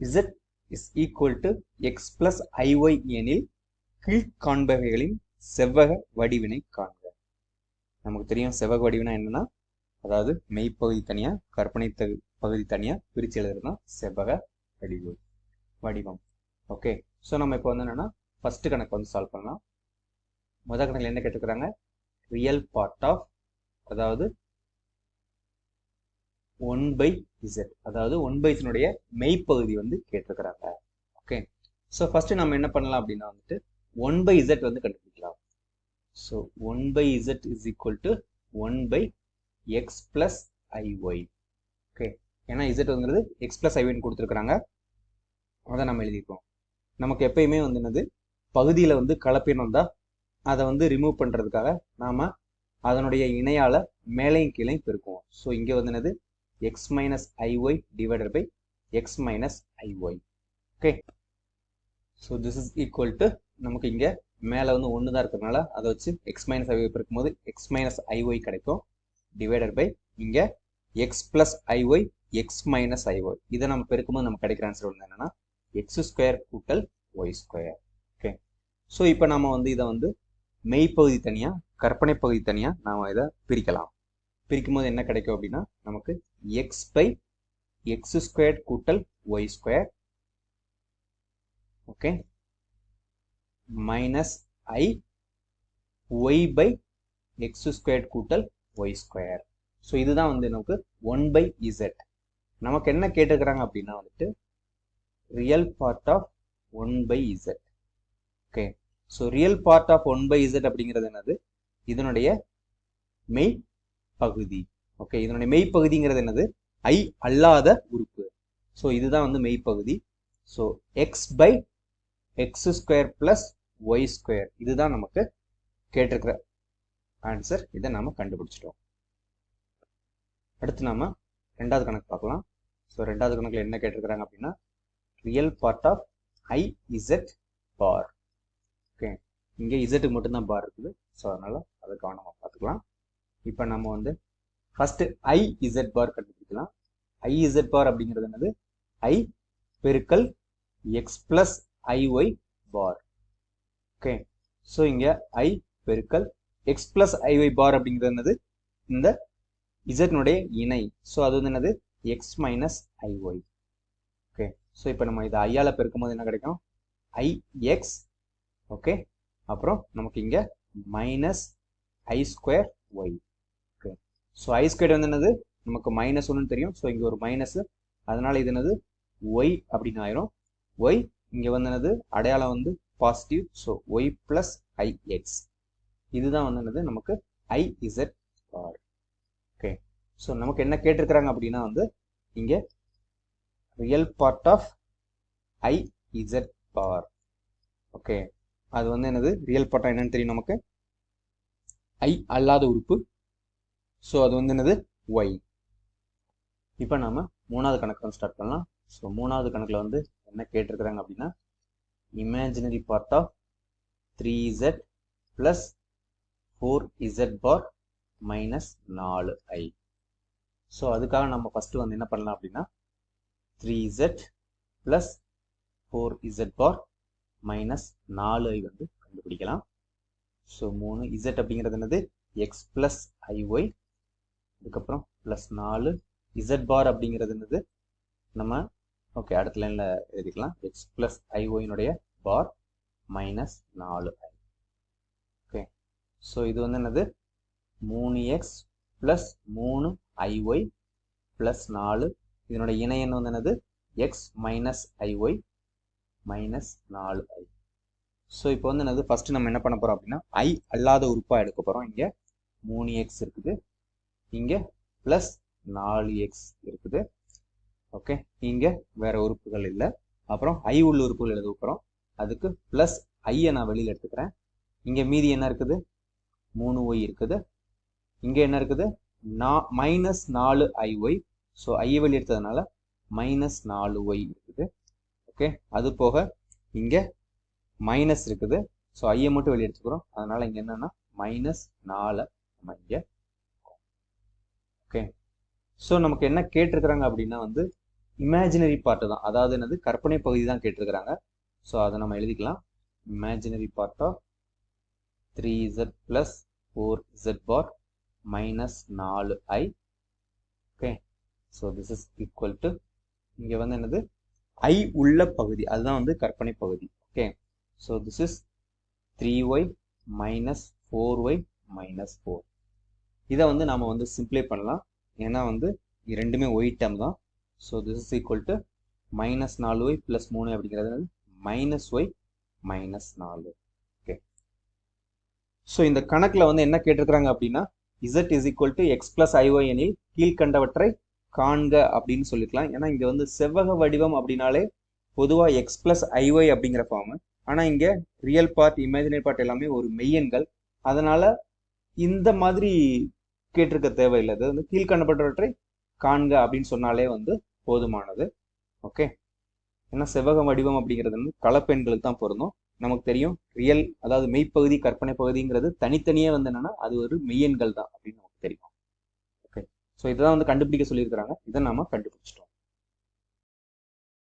z is equal to x plus i y எனில் கீழ் காண்பவைகளின் செவ்வக வடிவினை காண்க. நமக்கு தெரியும் செவ்வக வடிவினா என்னன்னா அதாவது மெய்ப்பகுதி தனியா கற்பனை தகு பகுதி தனியா பிரிச்சு செவ்வக வடிவு வடிவம். ஓகே ஸோ நம்ம இப்போ வந்து என்னன்னா ஃபர்ஸ்ட் கணக்கு வந்து சால்வ் பண்ணலாம். முதல் கணக்கில் என்ன கேட்டுக்கிறாங்க ரியல் பார்ட் ஆஃப் அதாவது ஒன் பை இசட் அதாவது ஒன் பை இதனுடைய மெய்ப்பகுதி வந்து கேட்டிருக்கிறாங்க. ஓகே ஸோ ஃபர்ஸ்ட் நம்ம என்ன பண்ணலாம் அப்படின்னா வந்துட்டு ஒன் பை இசட் வந்து கண்டுபிடிக்கலாம். So one by z is equal to one by x plus i y okay ஏன்னா இசட் வந்துங்கிறது எக்ஸ் பிளஸ் ஐஒய்னு கொடுத்துருக்குறாங்க. அதை நம்ம எழுதியிருக்கோம் நமக்கு எப்பயுமே வந்து என்னது? பகுதியில் வந்து கலப்பினம் தான் அதை வந்து ரிமூவ் பண்ணுறதுக்காக நாம் அதனுடைய இணையால் மேலையும் கீழையும் பெருக்குவோம். ஸோ இங்கே வந்து என்னது? X minus iy divided by x minus iy okay so this is equal to நமக்கு இங்கே மேலே வந்து ஒன்று தான் இருக்கிறதுனால அதை வச்சு எக்ஸ் மைனஸ் ஐஒய் பெருக்கும்போது எக்ஸ் மைனஸ் ஐஒய் கிடைக்கும். டிவைடட் பை இங்கே x plus i y x minus i y இதை நம்ம பெருக்கும்போது நமக்கு கிடைக்கிற ஆன்சர் வந்து என்னன்னா எக்ஸ் ஸ்கொயர் கூட்டல் ஒய் ஸ்கொயர் ஓகே ஸோ இப்போ நம்ம வந்து இதை வந்து மெய்ப்பகுதி தனியாக கற்பனை பகுதி தனியாக நாம் இதை பிரிக்கலாம். பிரிக்கும் போது என்ன கிடைக்கும் அப்படின்னா நமக்கு எக்ஸ் பை எக்ஸ் ஸ்கொயர் கூட்டல் y square okay minus i y by x square கூட்டல் ஒய் ஸ்கொயர் ஸோ இதுதான் வந்து நமக்கு ஒன் பை இசட் நமக்கு என்ன கேட்டுக்கிறாங்க அப்படின்னா வந்துட்டு real part of one by z okay so real part of one by z அப்படிங்கிறது என்னது? இதனுடைய மெய் பகுதி. ஓகே இதனுடைய மெய் பகுதிங்கிறது என்னது? ஐ அல்லாத உறுப்பு. ஸோ இதுதான் வந்து மெய் பகுதி so x by x square plus y square இதுதான் நமக்கு கேட்டிருக்கிற ஆன்சர் இதை நாம கண்டுபிடிச்சிட்டோம். அடுத்து நாம ரெண்டாவது கணக்கு பார்க்கலாம். ஸோ ரெண்டாவது கணக்கில் என்ன கேட்டிருக்கிறாங்க அப்படின்னா real part of i z bar okay இங்கே இசட்டுக்கு மட்டும்தான் பார் இருக்குது. ஸோ அதனால அதை கவனமாக பார்த்துக்கலாம். இப்போ நம்ம வந்து ஃபஸ்ட்டு ஐ இசட் பார் கண்டுபிடிக்கலாம். ஐ இசட் பார் அப்படிங்கிறது என்னது? ஐ பெருக்கல் x plus i y bar okay so இங்கே ஐ பெருக்கல் எக்ஸ் பிளஸ் ஐஒய் பார் அப்படிங்கிறது என்னது? இந்த இசட்னுடைய இணை. ஸோ அது வந்து என்னது? X minus i y okay so இப்போ நம்ம இதை ஐயால் பெருக்கும் போது என்ன கிடைக்கும்? ஐ எக்ஸ் ஓகே அப்புறம் நமக்கு இங்கே minus i square y so i square வந்து என்னது? நமக்கு மைனஸ் ஒன்று தெரியும். ஸோ இங்கே ஒரு மைனஸ் அதனால் இது என்னது? ஒய் அப்படின்னு ஆயிரும். ஒய் இங்கே வந்து என்னது? அடையாளம் வந்து positive so y plus i x இதுதான் வந்து என்னது? நமக்கு i z bar okay so நமக்கு என்ன கேட்டிருக்கிறாங்க அப்படின்னா வந்து இங்கே real part of i z bar okay அது வந்து என்னது? ரியல் பார்ட்டாக என்னன்னு தெரியும் நமக்கு. ஐ அல்லாத உறுப்பு ஸோ அது வந்து என்னது? ஒய் இப்போ நாம் மூணாவது கணக்கு வந்து ஸ்டார்ட் பண்ணலாம். ஸோ மூணாவது கணக்கில் வந்து என்ன கேட்டிருக்கிறாங்க அப்படின்னா imaginary part of three z plus four z bar minus நாலு ஐ ஸோ அதுக்காக நம்ம ஃபஸ்ட்டு வந்து என்ன பண்ணலாம் அப்படின்னா three z plus four z bar minus நாலு ஐ வந்து கண்டுபிடிக்கலாம். ஸோ மூணு இசட் அப்படிங்கிறது என்னது? எக்ஸ் ப்ளஸ் ஐஒய் அதுக்கப்புறம் ப்ளஸ் நாலு இசட் பார் அப்படிங்கிறது என்னது? நம்ம ஓகே அடுத்த லைனில் எழுதிக்கலாம். எக்ஸ் ப்ளஸ் ஐஓயினுடைய பார் மைனஸ் நாலு. ஐ ஓகே ஸோ இது வந்து என்னது? மூணு எக்ஸ் ப்ளஸ் மூணு ஐஒய் ப்ளஸ் நாலு. இதனுடைய இணை வந்து என்னது? எக்ஸ் மைனஸ் ஐஒய் மைனஸ் நாலு. ஐ ஸோ இப்போ வந்து என்னது? ஃபஸ்ட்டு நம்ம என்ன பண்ண போகிறோம் அப்படின்னா ஐ அல்லாத உறுப்பாக எடுக்க போகிறோம் இங்கே மூணு எக்ஸ் இருக்குது. இங்க பிளஸ் நாலு எக்ஸ் இருக்குது. ஓகே இங்க வேற உறுப்புகள் இல்லை. அப்புறம் ஐ உள்ள உறுப்புகள் எழுத போகிறோம் அதுக்கு பிளஸ் ஐயை நான் வெளியில் எடுத்துக்கிறேன். இங்க மீதி என்ன இருக்குது? மூணு ஒய் இருக்குது. இங்க என்ன இருக்குது? நா மைனஸ் நாலு ஐ ஒய் ஸோ ஐயை வெளியே எடுத்ததுனால மைனஸ் நாலு ஒய் இருக்குது. ஓகே அது போக இங்க மைனஸ் இருக்குது. ஸோ ஐயை மட்டும் வெளியே எடுத்துக்கிறோம். அதனால இங்க என்னன்னா மைனஸ் நாலு நம்ம ஸோ நமக்கு என்ன கேட்டிருக்கிறாங்க அப்படின்னா வந்து இமேஜினரி பார்ட்டு தான். அதாவது என்னது? கற்பனை பகுதி தான் கேட்டிருக்கிறாங்க. ஸோ அதை நம்ம எழுதிக்கலாம். Imaginary part of three z plus four z bar minus நாலு i okay so this is equal to இங்கே வந்து என்னது? ஐ உள்ள பகுதி. அதுதான் வந்து கற்பனை பகுதி. Okay so this is three y minus four y minus four இதை வந்து நாம் வந்து சிம்ப்ளை பண்ணலாம். ஏன்னா வந்து இரண்டுமே ஒய் டேம் தான். So this is equal to minus நாலு ஒய் ப்ளஸ் மூணு அப்படிங்கிறது மைனஸ் ஒய் மைனஸ் நாலு. ஓகே ஸோ இந்த கணக்கில் வந்து என்ன கேட்டிருக்கிறாங்க அப்படின்னா z is equal to x plus i y எனில் கீழ்கண்டவற்றை காண்க அப்படின்னு சொல்லிக்கலாம் ஏன்னா இங்கே வந்து செவ்வக வடிவம் அப்படின்னாலே பொதுவாக எக்ஸ் பிளஸ் ஐஒய் அப்படிங்கிற ஃபார்மு ஆனால் இங்கே ரியல் பார்ட் இமேஜினரி பார்ட் எல்லாமே ஒரு மெய்யன்கள் அதனால இந்த மாதிரி கேட்டிருக்க தேவையில்லை. அது வந்து கீழ்கண்டப்பட்டவற்றை காண்க அப்படின்னு சொன்னாலே வந்து போதுமானது. ஓகே ஏன்னா செவ்வக வடிவம் அப்படிங்கிறது வந்து கலப்பெண்களுக்கு தான் பொருந்தும். நமக்கு தெரியும் ரியல் அதாவது மெய்ப்பகுதி கற்பனை பகுதிங்கிறது தனித்தனியே வந்து என்னன்னா அது ஒரு மெய்யெண்கள் தான் அப்படின்னு நமக்கு தெரியும். ஓகே ஸோ இதை தான் வந்து கண்டுபிடிக்க சொல்லியிருக்கிறாங்க. இதை நாம கண்டுபிடிச்சிட்டோம்.